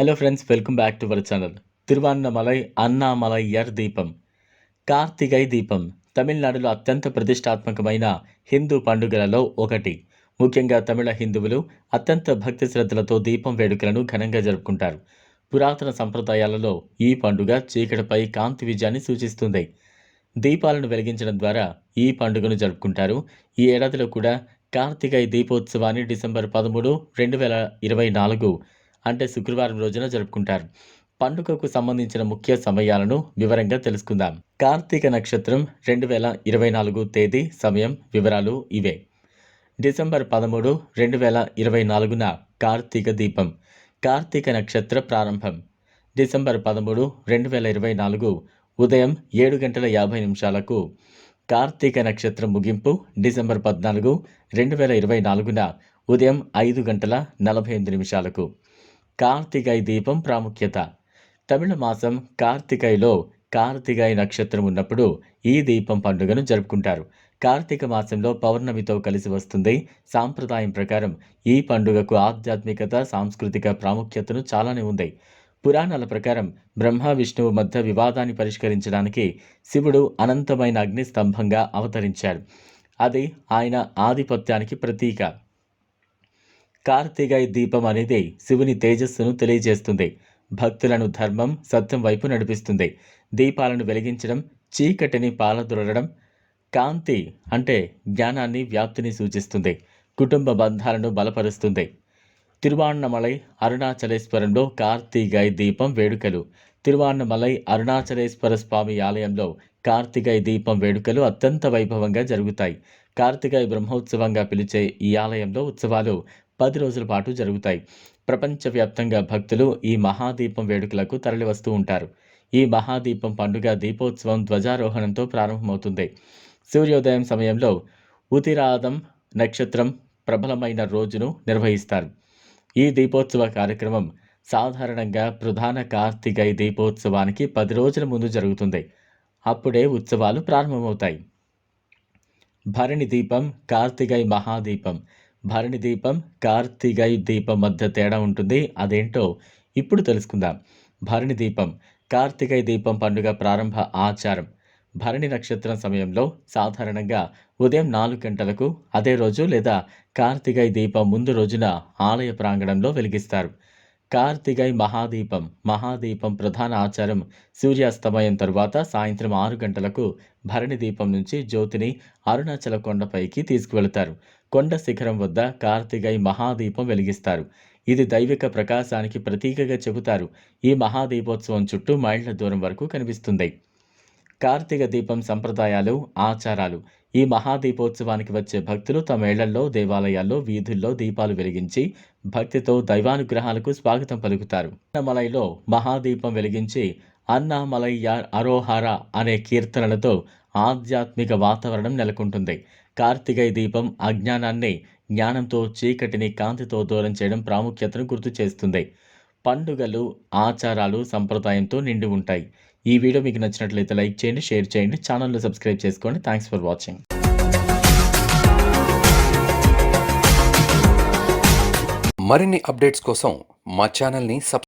Hello friends welcome back to our channel Tiruvannamalai Annamalaiyar దీపం కార్తికై దీపం తమిళనాడులో అత్యంత ప్రతిష్టాత్మకమైన హిందూ పండుగలలో ఒకటి. ముఖ్యంగా తమిళ హిందువులు అత్యంత భక్తి శ్రద్ధలతో దీపం వేడుకలను ఘనంగా జరుపుకుంటారు. పురాతన సంప్రదాయాలలో ఈ పండుగ చీకటిపై కాంతి విజయాన్ని సూచిస్తుంది. దీపాలను వెలిగించడం ద్వారా ఈ పండుగను జరుపుకుంటారు. ఈ ఏడాదిలో కూడా కార్తికై దీపోత్సవాన్ని డిసెంబర్ పదమూడు రెండు వేల ఇరవై నాలుగు అంటే శుక్రవారం రోజున జరుపుకుంటారు. పండుగకు సంబంధించిన ముఖ్య సమయాలను వివరంగా తెలుసుకుందాం. కార్తీక నక్షత్రం రెండు వేల ఇరవై నాలుగు తేదీ సమయం వివరాలు ఇవే. డిసెంబర్ పదమూడు రెండు వేల ఇరవై నాలుగున కార్తీక దీపం కార్తీక నక్షత్ర ప్రారంభం. డిసెంబర్ పదమూడు రెండు వేల ఇరవై నాలుగు ఉదయం ఏడు గంటల యాభై నిమిషాలకు కార్తీక నక్షత్రం ముగింపు డిసెంబర్ పద్నాలుగు రెండు వేల ఇరవై నాలుగున ఉదయం ఐదు గంటల నలభై ఎనిమిది నిమిషాలకు. కార్తికై దీపం ప్రాముఖ్యత. తమిళ మాసం కార్తికైలో కార్తికై నక్షత్రం ఉన్నప్పుడు ఈ దీపం పండుగను జరుపుకుంటారు. కార్తీక మాసంలో పౌర్ణమితో కలిసి వస్తుంది సాంప్రదాయం ప్రకారం. ఈ పండుగకు ఆధ్యాత్మికత సాంస్కృతిక ప్రాముఖ్యతను చాలానే ఉంది. పురాణాల ప్రకారం బ్రహ్మ విష్ణువు మధ్య వివాదాన్ని పరిష్కరించడానికి శివుడు అనంతమైన అగ్ని స్తంభంగా అవతరించాడు. అది ఆయన ఆధిపత్యానికి ప్రతీక. కార్తీగాయ దీపం అనేది శివుని తేజస్సును తెలియజేస్తుంది. భక్తులను ధర్మం సత్యం వైపు నడిపిస్తుంది. దీపాలను వెలిగించడం చీకటిని పాలదొరడం కాంతి అంటే జ్ఞానాన్ని వ్యాప్తిని సూచిస్తుంది. కుటుంబ బంధాలను బలపరుస్తుంది. తిరువాణమలై అరుణాచలేశ్వరంలో కార్తీగై దీపం వేడుకలు. తిరువాణమలై అరుణాచలేశ్వర స్వామి ఆలయంలో కార్తికై దీపం వేడుకలు అత్యంత వైభవంగా జరుగుతాయి. కార్తికై బ్రహ్మోత్సవంగా పిలిచే ఈ ఆలయంలో ఉత్సవాలు పది రోజుల పాటు జరుగుతాయి. ప్రపంచవ్యాప్తంగా భక్తులు ఈ మహాదీపం వేడుకలకు తరలివస్తూ ఉంటారు. ఈ మహాదీపం పండుగ దీపోత్సవం ధ్వజారోహణంతో ప్రారంభమవుతుంది. సూర్యోదయం సమయంలో ఉతిరాదం నక్షత్రం ప్రబలమైన రోజును నిర్వహిస్తారు. ఈ దీపోత్సవ కార్యక్రమం సాధారణంగా ప్రధాన కార్తికై దీపోత్సవానికి పది రోజుల ముందు జరుగుతుంది. అప్పుడే ఉత్సవాలు ప్రారంభమవుతాయి. భరణి దీపం కార్తికై మహాదీపం భరణి దీపం కార్తికై దీపం మధ్య తేడా ఉంటుంది. అదేంటో ఇప్పుడు తెలుసుకుందాం. భరణి దీపం కార్తికై దీపం పండుగ ప్రారంభ ఆచారం. భరణి నక్షత్రం సమయంలో సాధారణంగా ఉదయం నాలుగు గంటలకు అదే రోజు లేదా కార్తికై దీపం ముందు రోజున ఆలయ ప్రాంగణంలో వెలిగిస్తారు. కార్తికై మహాదీపం. మహాదీపం ప్రధాన ఆచారం. సూర్యాస్తమయం తరువాత సాయంత్రం ఆరు గంటలకు భరణి దీపం నుంచి జ్యోతిని అరుణాచల కొండపైకి తీసుకువెళతారు. కొండ శిఖరం వద్ద కార్తికై మహాదీపం వెలిగిస్తారు. ఇది దైవిక ప్రకాశానికి ప్రతీకగా చెబుతారు. ఈ మహాదీపోత్సవం చుట్టూ మైళ్ళ దూరం వరకు కనిపిస్తుంది. కార్తీక దీపం సంప్రదాయాలు ఆచారాలు. ఈ మహాదీపోత్సవానికి వచ్చే భక్తులు తమ ఇళ్ళలో దేవాలయాల్లో వీధుల్లో దీపాలు వెలిగించి భక్తితో దైవానుగ్రహాలకు స్వాగతం పలుకుతారు. అన్నమలైలో మహాదీపం వెలిగించి అన్నామలయ్య అరోహార అనే కీర్తనలతో ఆధ్యాత్మిక వాతావరణం నెలకొంటుంది. కార్తికై దీపం అజ్ఞానాన్ని జ్ఞానంతో చీకటిని కాంతితో దూరం చేయడం ప్రాముఖ్యతను గుర్తు చేస్తుంది. పండుగలు ఆచారాలు సంప్రదాయంతో నిండి ఉంటాయి. ఈ వీడియో మీకు నచ్చినట్లయితే లైక్ చేయండి షేర్ చేయండి ఛానల్ను సబ్స్క్రైబ్ చేసుకోండి. థ్యాంక్స్ ఫర్ వాచింగ్ మరిన్ని అప్డేట్స్ కోసం మా ఛానల్ని సబ్